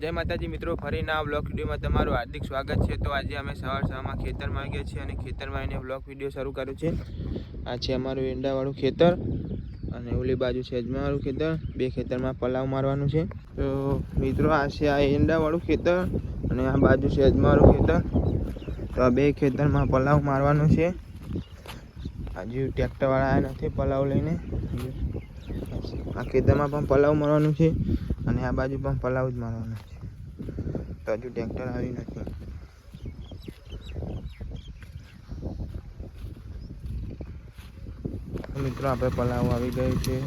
જય માતાજી મિત્રો ફરીના બ્લોક વિડીયોમાં તમારું હાર્દિક સ્વાગત છે. તો આજે અમે સવાર સવારમાં ખેતરમાં આવી છીએ અને ખેતરમાં આવીને બ્લોગ વીડિયો શરૂ કર્યો છે. આ છે અમારું ઈંડાવાળું ખેતર અને ઓલી બાજુ છે અજમાવાળું ખેતર. બે ખેતરમાં પલાવ મારવાનું છે. તો મિત્રો, આ છે આ ઈંડાવાળું ખેતર અને આ બાજુ છે અજમાવાળું ખેતર. તો આ બે ખેતરમાં પલાવ મારવાનું છે. હજુ ટ્રેક્ટરવાળા આવ્યા નથી પલાવ લઈને. આ ખેતરમાં પણ પલાવ મારવાનું છે. અને આ બાજુ પણ પલાવ જ મારવાનો છે. તો હજુ ટ્રેક્ટર આવી નથી. મિત્રો, આપણે પલાવ આવી ગયું છે.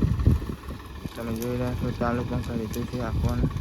તમે જોઈ રહ્યા છો, ચાલુ પણ સારી રીતે છે આખવાનું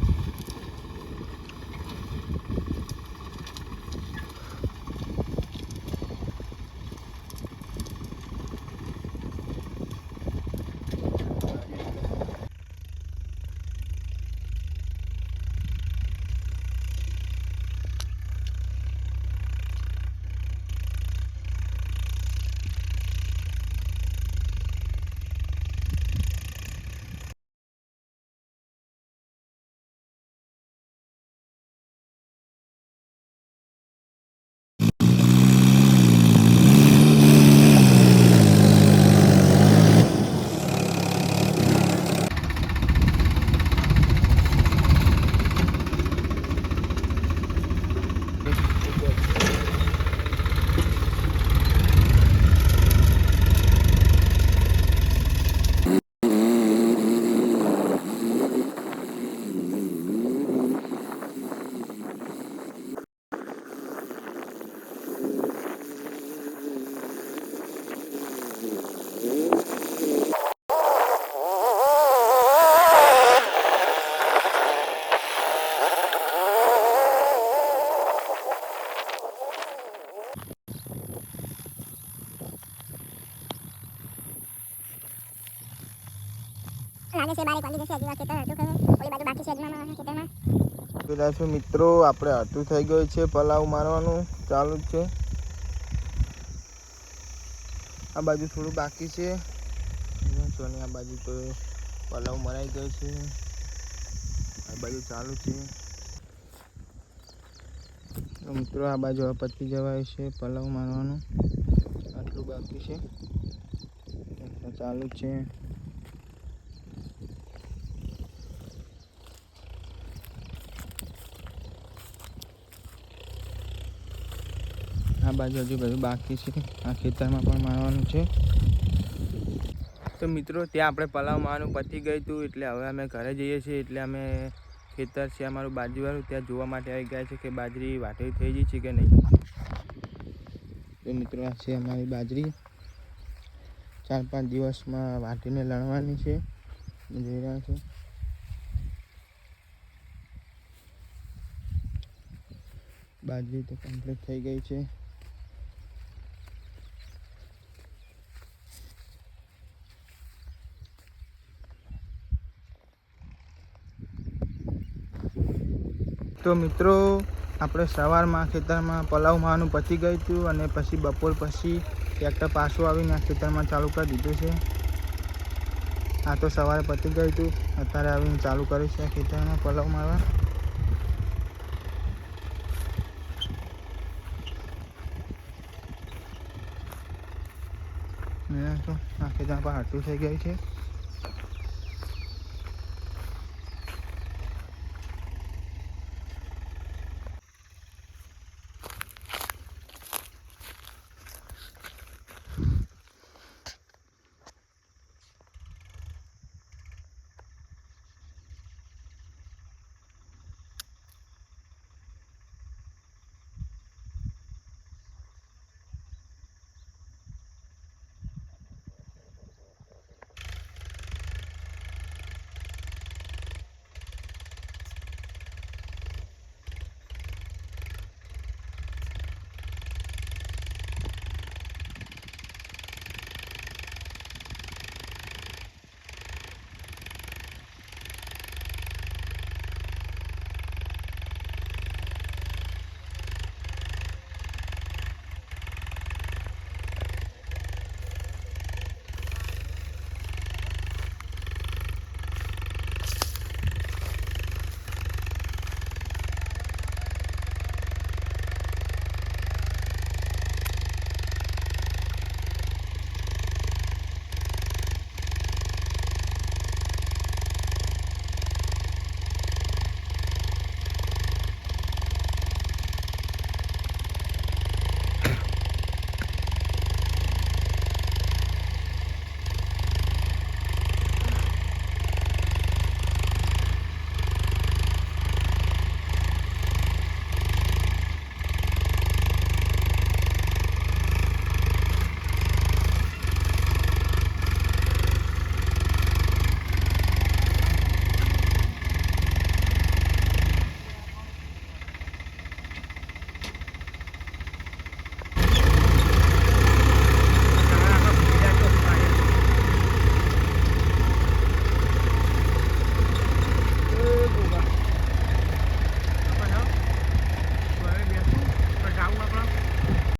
મિત્રો, આપણે હતું થઈ ગયું છે પલાવ મારવાનું, ચાલુ જ છે. આ બાજુ થોડું બાકી છે. આ બાજુ તો પલાવ મરાઈ ગયો છે. આ બાજુ ચાલુ છે. મિત્રો, આ બાજુ પતી જવાય છે પલાવ મારવાનું. આટલું બાકી છે. ચાલુ છે. આ બાજુ હજુ બધું બાકી છે. આ ખેતરમાં પણ મારવાનું છે. તો મિત્રો, ત્યાં આપણે પલાવ મારવાનું પતી ગયું હતું, એટલે હવે અમે ઘરે જઈએ છીએ, એટલે અમે ખેતર છે અમારું બાજુવાળું, ત્યાં જોવા માટે આવી ગયા છે કે બાજરી વાટેલી થઈ ગઈ છે કે નહીં. તો મિત્રો, આ છે અમારી બાજરી. ચાર પાંચ દિવસમાં વાટીને લણવાની છે. જોઈ રહ્યા છો. બાજરી તો કમ્પ્લીટ થઈ ગઈ છે. તો મિત્રો, આપણે સવારમાં ખેતરમાં પલાવ માવાનું પતી ગયું હતું અને પછી બપોર પછી ટ્રેક્ટર પાછું આવીને આ ખેતરમાં ચાલુ કરી દીધું છે. આ તો સવારે પતી ગયું હતું. અત્યારે આવીને ચાલુ કર્યું છે ખેતરમાં પલાવ મારવા. આ ખેતરમાં પણ હાટું થઈ ગયું છે.